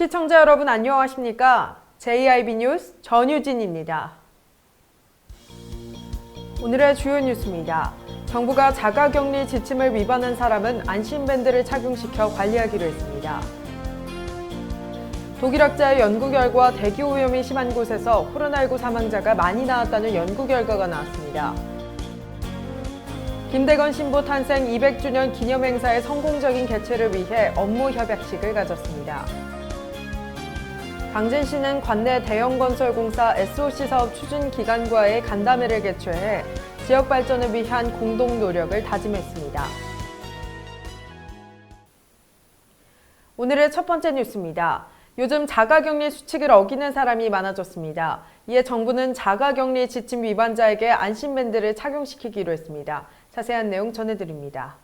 시청자 여러분 안녕하십니까? JIB 뉴스 전유진입니다. 오늘의 주요 뉴스입니다. 정부가 자가격리 지침을 위반한 사람은 안심밴드를 착용시켜 관리하기로 했습니다. 독일학자의 연구 결과 대기 오염이 심한 곳에서 코로나19 사망자가 많이 나왔다는 연구 결과가 나왔습니다. 김대건 신부 탄생 200주년 기념 행사의 성공적인 개최를 위해 업무 협약식을 가졌습니다. 당진시는 관내 대형 건설공사 SOC 사업 추진 기관과의 간담회를 개최해 지역 발전을 위한 공동 노력을 다짐했습니다. 오늘의 첫 번째 뉴스입니다. 요즘 자가격리 수칙을 어기는 사람이 많아졌습니다. 이에 정부는 자가격리 지침 위반자에게 안심밴드를 착용시키기로 했습니다. 자세한 내용 전해드립니다.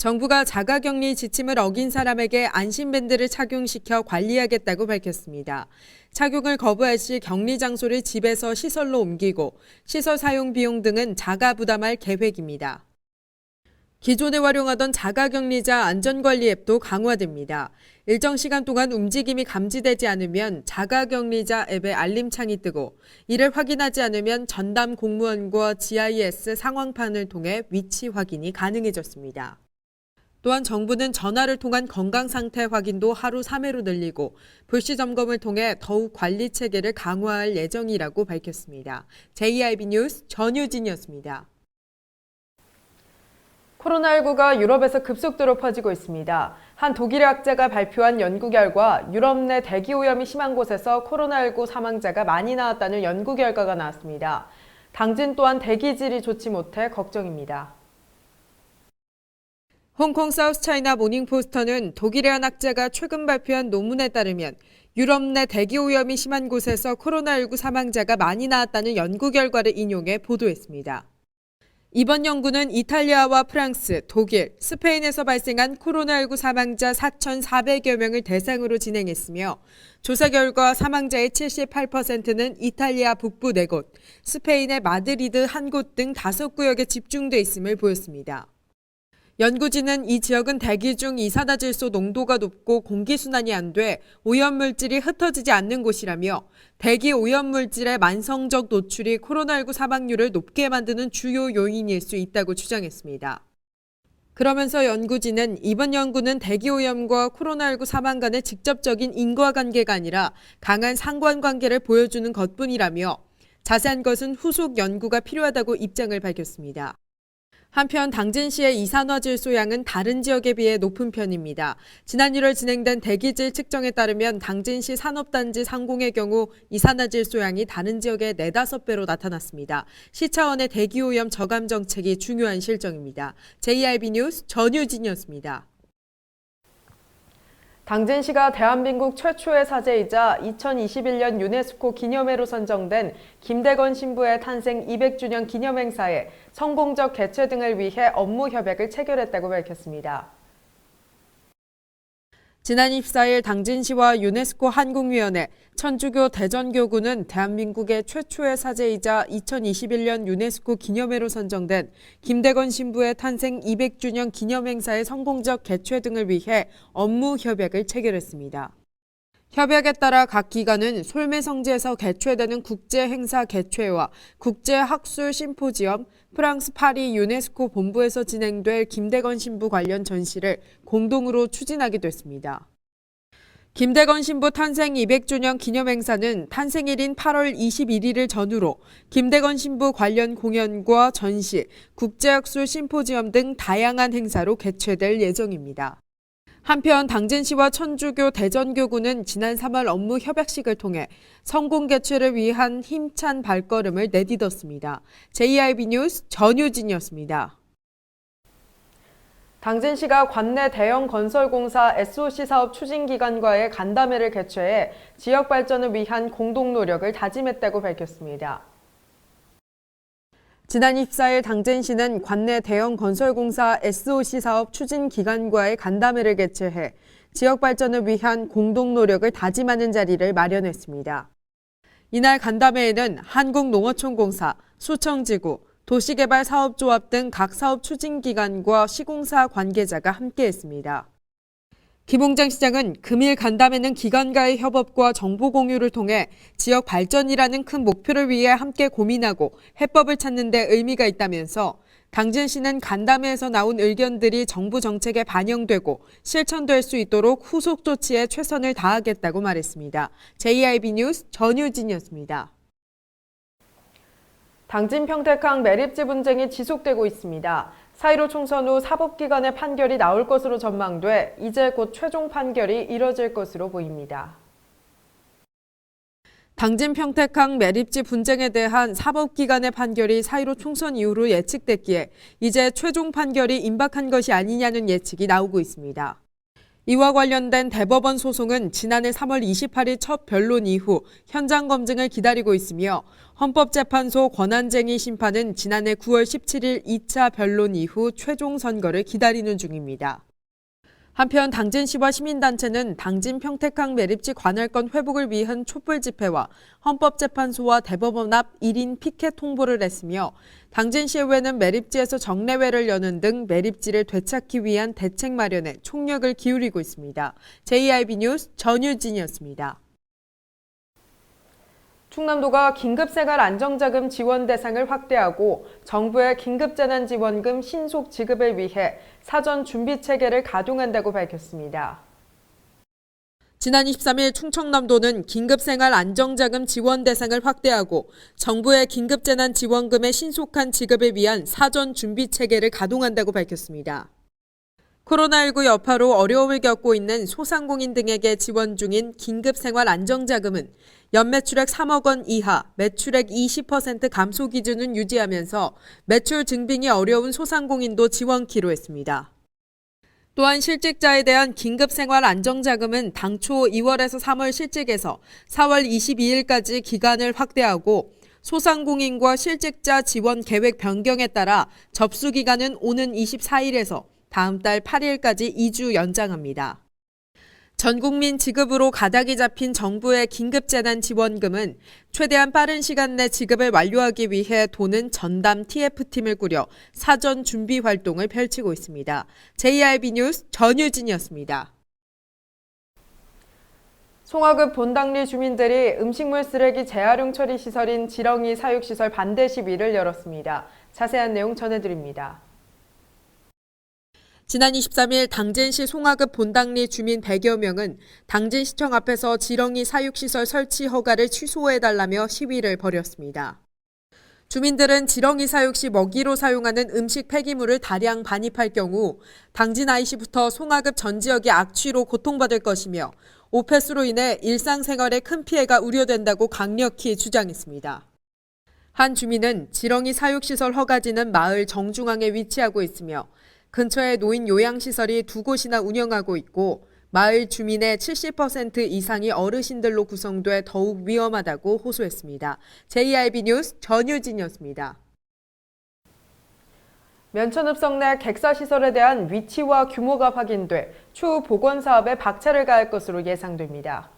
정부가 자가격리 지침을 어긴 사람에게 안심밴드를 착용시켜 관리하겠다고 밝혔습니다. 착용을 거부할 시 격리 장소를 집에서 시설로 옮기고 시설 사용 비용 등은 자가 부담할 계획입니다. 기존에 활용하던 자가격리자 안전관리 앱도 강화됩니다. 일정 시간 동안 움직임이 감지되지 않으면 자가격리자 앱에 알림창이 뜨고 이를 확인하지 않으면 전담 공무원과 GIS 상황판을 통해 위치 확인이 가능해졌습니다. 또한 정부는 전화를 통한 건강 상태 확인도 하루 3회로 늘리고 불시 점검을 통해 더욱 관리 체계를 강화할 예정이라고 밝혔습니다. JIB 뉴스 전유진이었습니다. 코로나19가 유럽에서 급속도로 퍼지고 있습니다. 한 독일의 학자가 발표한 연구 결과 유럽 내 대기 오염이 심한 곳에서 코로나19 사망자가 많이 나왔다는 연구 결과가 나왔습니다. 당진 또한 대기질이 좋지 못해 걱정입니다. 홍콩 사우스차이나 모닝포스터는 독일의 한 학자가 최근 발표한 논문에 따르면 유럽 내 대기 오염이 심한 곳에서 코로나19 사망자가 많이 나왔다는 연구 결과를 인용해 보도했습니다. 이번 연구는 이탈리아와 프랑스, 독일, 스페인에서 발생한 코로나19 사망자 4,400여 명을 대상으로 진행했으며 조사 결과 사망자의 78%는 이탈리아 북부 4곳, 스페인의 마드리드 한 곳등 5구역에 집중돼 있음을 보였습니다. 연구진은 이 지역은 대기 중 이산화질소 농도가 높고 공기순환이 안 돼 오염물질이 흩어지지 않는 곳이라며 대기 오염물질의 만성적 노출이 코로나19 사망률을 높게 만드는 주요 요인일 수 있다고 주장했습니다. 그러면서 연구진은 이번 연구는 대기오염과 코로나19 사망 간의 직접적인 인과관계가 아니라 강한 상관관계를 보여주는 것뿐이라며 자세한 것은 후속 연구가 필요하다고 입장을 밝혔습니다. 한편 당진시의 이산화질 소 양은 다른 지역에 비해 높은 편입니다. 지난 1월 진행된 대기질 측정에 따르면 당진시 산업단지 상공의 경우 이산화질 소 양이 다른 지역의 4, 5배로 나타났습니다. 시 차원의 대기오염 저감 정책이 중요한 실정입니다. JRB 뉴스 전유진이었습니다. 당진시가 대한민국 최초의 사제이자 2021년 유네스코 기념회로 선정된 김대건 신부의 탄생 200주년 기념 행사에 성공적 개최 등을 위해 업무 협약을 체결했다고 밝혔습니다. 지난 24일 당진시와 유네스코 한국위원회, 천주교 대전교구는 대한민국의 최초의 사제이자 2021년 유네스코 기념회로 선정된 김대건 신부의 탄생 200주년 기념행사의 성공적 개최 등을 위해 업무 협약을 체결했습니다. 협약에 따라 각 기관은 솔메성지에서 개최되는 국제 행사 개최와 국제 학술 심포지엄, 프랑스 파리 유네스코 본부에서 진행될 김대건 신부 관련 전시를 공동으로 추진하게 됐습니다. 김대건 신부 탄생 200주년 기념 행사는 탄생일인 8월 21일을 전후로 김대건 신부 관련 공연과 전시, 국제학술 심포지엄 등 다양한 행사로 개최될 예정입니다. 한편 당진시와 천주교 대전교구는 지난 3월 업무 협약식을 통해 성공 개최를 위한 힘찬 발걸음을 내딛었습니다. JIB 뉴스 전유진이었습니다. 당진시가 관내 대형 건설공사 SOC 사업 추진기관과의 간담회를 개최해 지역 발전을 위한 공동 노력을 다짐했다고 밝혔습니다. 지난 24일 당진 시는 관내 대형 건설공사 SOC 사업 추진 기관과의 간담회를 개최해 지역 발전을 위한 공동 노력을 다짐하는 자리를 마련했습니다. 이날 간담회에는 한국농어촌공사, 수청지구, 도시개발사업조합 등 각 사업 추진기관과 시공사 관계자가 함께했습니다. 김홍장 시장은 금일 간담회는 기관과의 협업과 정보 공유를 통해 지역 발전이라는 큰 목표를 위해 함께 고민하고 해법을 찾는 데 의미가 있다면서 당진 시는 간담회에서 나온 의견들이 정부 정책에 반영되고 실천될 수 있도록 후속 조치에 최선을 다하겠다고 말했습니다. JIB 뉴스 전유진이었습니다. 당진 평택항 매립지 분쟁이 지속되고 있습니다. 사이로 총선 후 사법기관의 판결이 나올 것으로 전망돼 이제 곧 최종 판결이 이뤄질 것으로 보입니다. 당진 평택항 매립지 분쟁에 대한 사법기관의 판결이 사이로 총선 이후로 예측됐기에 이제 최종 판결이 임박한 것이 아니냐는 예측이 나오고 있습니다. 이와 관련된 대법원 소송은 지난해 3월 28일 첫 변론 이후 현장 검증을 기다리고 있으며 헌법재판소 권한쟁의 심판은 지난해 9월 17일 2차 변론 이후 최종 선거를 기다리는 중입니다. 한편 당진시와 시민단체는 당진 평택항 매립지 관할권 회복을 위한 촛불 집회와 헌법재판소와 대법원 앞 1인 피켓 홍보를 했으며 당진시의회는 매립지에서 정례회를 여는 등 매립지를 되찾기 위한 대책 마련에 총력을 기울이고 있습니다. JIB 뉴스 전유진이었습니다. 충남도가 긴급생활 안정자금 지원 대상을 확대하고 정부의 긴급재난지원금 신속 지급을 위해 사전 준비 체계를 가동한다고 밝혔습니다. 지난 23일 충청남도는 긴급생활 안정자금 지원 대상을 확대하고 정부의 긴급재난지원금의 신속한 지급을 위한 사전 준비 체계를 가동한다고 밝혔습니다. 코로나19 여파로 어려움을 겪고 있는 소상공인 등에게 지원 중인 긴급생활 안정자금은 연매출액 3억 원 이하, 매출액 20% 감소 기준은 유지하면서 매출 증빙이 어려운 소상공인도 지원키로 했습니다. 또한 실직자에 대한 긴급생활 안정자금은 당초 2월에서 3월 실직에서 4월 22일까지 기간을 확대하고 소상공인과 실직자 지원 계획 변경에 따라 접수 기간은 오는 24일에서 다음 달 8일까지 2주 연장합니다. 전 국민 지급으로 가닥이 잡힌 정부의 긴급재난 지원금은 최대한 빠른 시간 내 지급을 완료하기 위해 도는 전담 TF팀을 꾸려 사전 준비 활동을 펼치고 있습니다. JRB 뉴스 전유진이었습니다. 송화급 본당리 주민들이 음식물 쓰레기 재활용 처리 시설인 지렁이 사육시설 반대 시위를 열었습니다. 자세한 내용 전해드립니다. 지난 23일 당진시 송화급 본당리 주민 100여 명은 당진시청 앞에서 지렁이 사육시설 설치 허가를 취소해달라며 시위를 벌였습니다. 주민들은 지렁이 사육 시 먹이로 사용하는 음식 폐기물을 다량 반입할 경우 당진 IC부터 송화급 전 지역이 악취로 고통받을 것이며 오폐수로 인해 일상생활에 큰 피해가 우려된다고 강력히 주장했습니다. 한 주민은 지렁이 사육시설 허가지는 마을 정중앙에 위치하고 있으며 근처에 노인 요양시설이 두 곳이나 운영하고 있고 마을 주민의 70% 이상이 어르신들로 구성돼 더욱 위험하다고 호소했습니다. JRB 뉴스 전유진이었습니다. 면천읍성 내 객사시설에 대한 위치와 규모가 확인돼 추후 복원 사업에 박차를 가할 것으로 예상됩니다.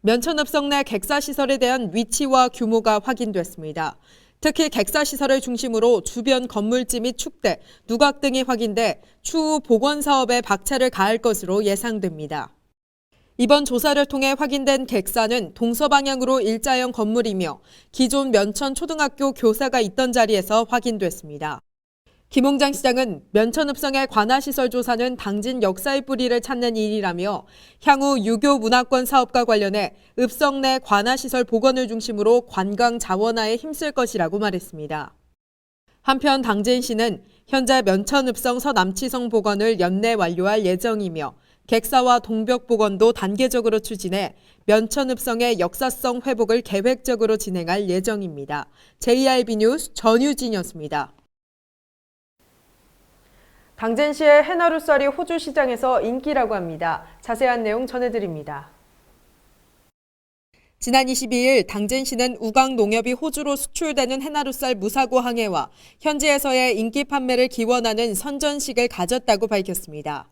면천읍성 내 객사시설에 대한 위치와 규모가 확인됐습니다. 특히 객사시설을 중심으로 주변 건물지 및 축대, 누각 등이 확인돼 추후 복원 사업에 박차를 가할 것으로 예상됩니다. 이번 조사를 통해 확인된 객사는 동서방향으로 일자형 건물이며 기존 면천 초등학교 교사가 있던 자리에서 확인됐습니다. 김홍장 시장은 면천읍성의 관아시설 조사는 당진 역사의 뿌리를 찾는 일이라며 향후 유교 문화권 사업과 관련해 읍성 내 관아시설 복원을 중심으로 관광 자원화에 힘쓸 것이라고 말했습니다. 한편 당진시는 현재 면천읍성 서남치성 복원을 연내 완료할 예정이며 객사와 동벽 복원도 단계적으로 추진해 면천읍성의 역사성 회복을 계획적으로 진행할 예정입니다. JRB 뉴스 전유진이었습니다. 당진시의 해나루살이 호주 시장에서 인기라고 합니다. 자세한 내용 전해드립니다. 지난 22일 당진시는 우강 농협이 호주로 수출되는 해나루살 무사고 항해와 현지에서의 인기 판매를 기원하는 선전식을 가졌다고 밝혔습니다.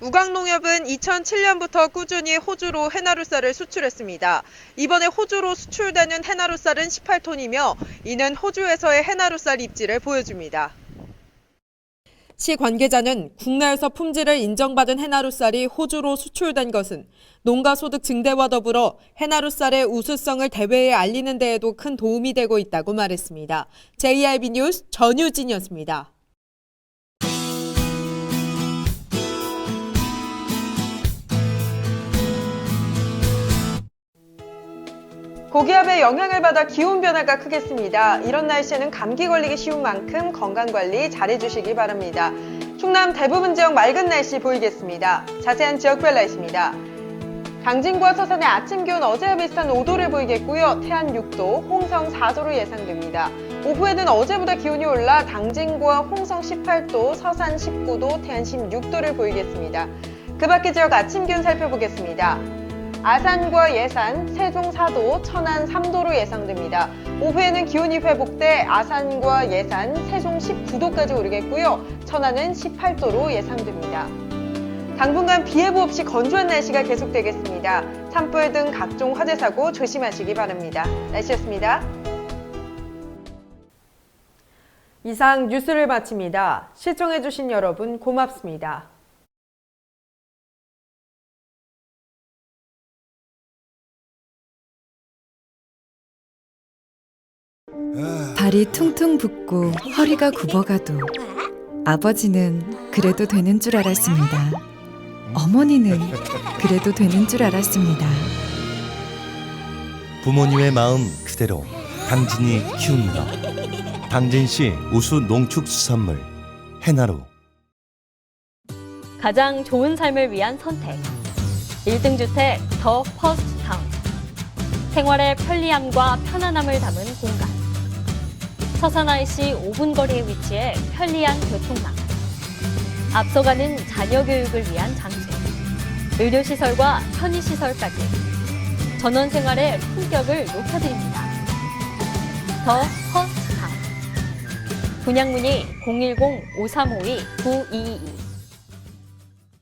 우강농협은 2007년부터 꾸준히 호주로 해나루살을 수출했습니다. 이번에 호주로 수출되는 해나루살은 18톤이며 이는 호주에서의 해나루살 입지를 보여줍니다. 시 관계자는 국내에서 품질을 인정받은 해나루쌀이 호주로 수출된 것은 농가 소득 증대와 더불어 해나루쌀의 우수성을 대외에 알리는 데에도 큰 도움이 되고 있다고 말했습니다. JIB 뉴스 전유진이었습니다. 고기압의 영향을 받아 기온 변화가 크겠습니다. 이런 날씨에는 감기 걸리기 쉬운 만큼 건강 관리 잘해주시기 바랍니다. 충남 대부분 지역 맑은 날씨 보이겠습니다. 자세한 지역별 날씨입니다. 당진과 서산의 아침 기온 어제와 비슷한 5도를 보이겠고요. 태안 6도, 홍성 4도로 예상됩니다. 오후에는 어제보다 기온이 올라 당진과 홍성 18도, 서산 19도, 태안 16도를 보이겠습니다. 그 밖의 지역 아침 기온 살펴보겠습니다. 아산과 예산, 세종 4도, 천안 3도로 예상됩니다. 오후에는 기온이 회복돼 아산과 예산, 세종 19도까지 오르겠고요. 천안은 18도로 예상됩니다. 당분간 비 예보 없이 건조한 날씨가 계속되겠습니다. 산불 등 각종 화재 사고 조심하시기 바랍니다. 날씨였습니다. 이상 뉴스를 마칩니다. 시청해주신 여러분 고맙습니다. 발이 퉁퉁 붓고 허리가 굽어가도 아버지는 그래도 되는 줄 알았습니다. 어머니는 그래도 되는 줄 알았습니다. 부모님의 마음 그대로 당진이 키웁니다. 당진시 우수 농축수산물 해나루 가장 좋은 삶을 위한 선택. 1등 주택 더 퍼스트 타운. 생활의 편리함과 편안함을 담은 공간. 서산 IC 5분 거리에 위치해 편리한 교통망. 앞서가는 자녀 교육을 위한 장소. 의료시설과 편의시설까지. 전원 생활의 품격을 높여드립니다. 더 퍼스트 타운. 분양 문의 010-5352-9222